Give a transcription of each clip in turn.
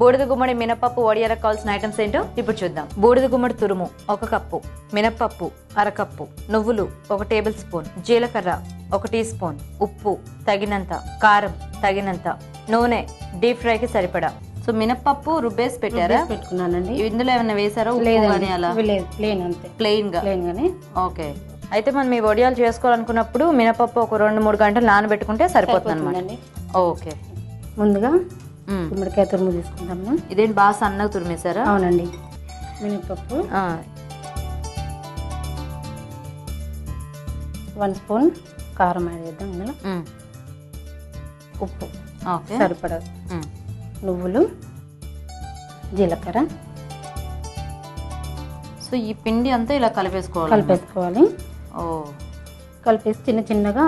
బూడిద గుమ్మడి మినపప్పు వడియాలకు కావాల్సిన ఐటమ్స్ ఏంటో ఇప్పుడు చూద్దాం. బూడిద గుమ్మడి తురుము ఒక కప్పు. మినపప్పు అరకప్పు. నువ్వులు ఒక టేబుల్ స్పూన్. జీలకర్ర ఒక టీ స్పూన్. ఉప్పు తగినంత. కారం తగినంత. నూనె డీప్ ఫ్రైకి సరిపడా. సో మినపప్పు రుబ్బేసి పెట్టారా? పెట్టుకున్నానండి. ఇందులో ఏమైనా వేసారా ప్లేన్ అంతే ప్లెయిన్గా ప్లేన్ గానే. ఓకే. అయితే మనం ఈ వడియాలు చేసుకోవాలనుకున్నప్పుడు మినపప్పు ఒక రెండు మూడు గంటలు నానబెట్టుకుంటే సరిపోతుంది అనమాట ఓకే. ముందుగా. గుమ్మడికాయ తురుము తీసుకుంటాము. ఇదేంటి బాగా సన్నగా తురిమేశారా? అవునండి. మినపప్పు వన్ స్పూన్ కారం యాడ్ చేద్దాం ఇందులో. మ్, ఉప్పు. సరిపడా నువ్వులు జీలకర్ర. సో ఈ పిండి అంతా ఇలా కలిపేసుకోవాలి కలిపేసుకోవాలి. ఓ. కలిపేసి చిన్న చిన్నగా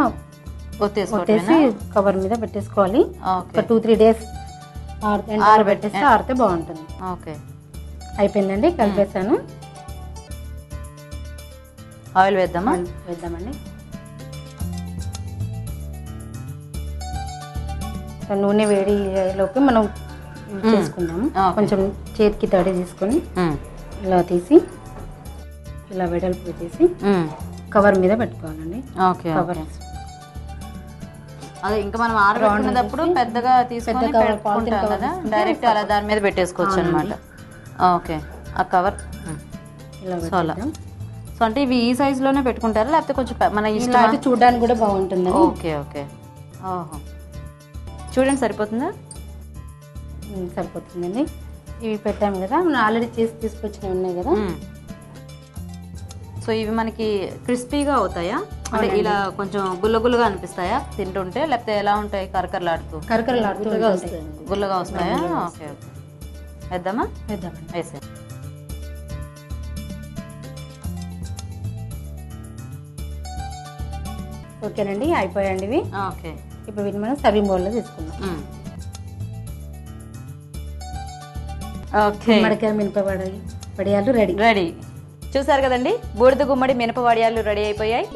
కవర్ మీద పెట్టేసుకోవాలి. ఒక టూ త్రీ డేస్ ఆరబెట్టేస్తే ఆరితే. బాగుంటుంది. ఓకే. అయిపోయిందండి కలిపేసాను ఆయిల్ వేద్దామా? వేద్దామండి. నూనె వేడిలోకి మనం ఇవి చేసుకుందాము. కొంచెం చేతికి తడి తీసుకొని ఇలా తీసి ఇలా వెడల్పు చేసి మ్, కవర్ మీద పెట్టుకోవాలండి. కవర్ అదే ఇంకా మనం ఆరబెట్టుకునేటప్పుడు పెద్దగా తీసుకొని పెట్టుకుంటాం కదా? డైరెక్ట్ అలా దాని మీద పెట్టేసుకోవచ్చు అనమాట ఓకే. ఆ కవర్. సో అలా. సో అంటే ఇవి ఈ size లోనే పెట్టుకుంటారా? లేకపోతే కొంచెం మన ఇష్టం చూడడానికి కూడా బాగుంటుందని. Okay okay. ఓహో. చూడండి సరిపోతుందా? సరిపోతుందండి. ఇవి పెట్టాము కదా. మనం ఆల్రెడీ చేసి తీసుకొచ్చినవి ఉన్నాయి కదా. సో ఇవి మనకి క్రిస్పీగా అవుతాయా? అంటే ఇలా కొంచెం గుల్ల గుల్లగా అనిపిస్తాయా? తింటుంటే లేకపోతే ఎలా ఉంటాయి? కరకరలాడుతూ? కరకరలాడుతూ. గుల్లగా వస్తాయా. Okay okay. వేద్దామా? వేద్దామండి. వేసే ఓకేనండి అయిపోయాయండి ఇవి. ఓకే. ఇప్పుడు వీటిని మనం సర్వింగ్ బౌల్లో తీసుకుందాం. ఓకే. మడికాయ మినప వడియాలు రెడీ. రెడీ. చూసారు కదండి బూడిద గుమ్మడి మినపవాడియాలు రెడీ అయిపోయాయి.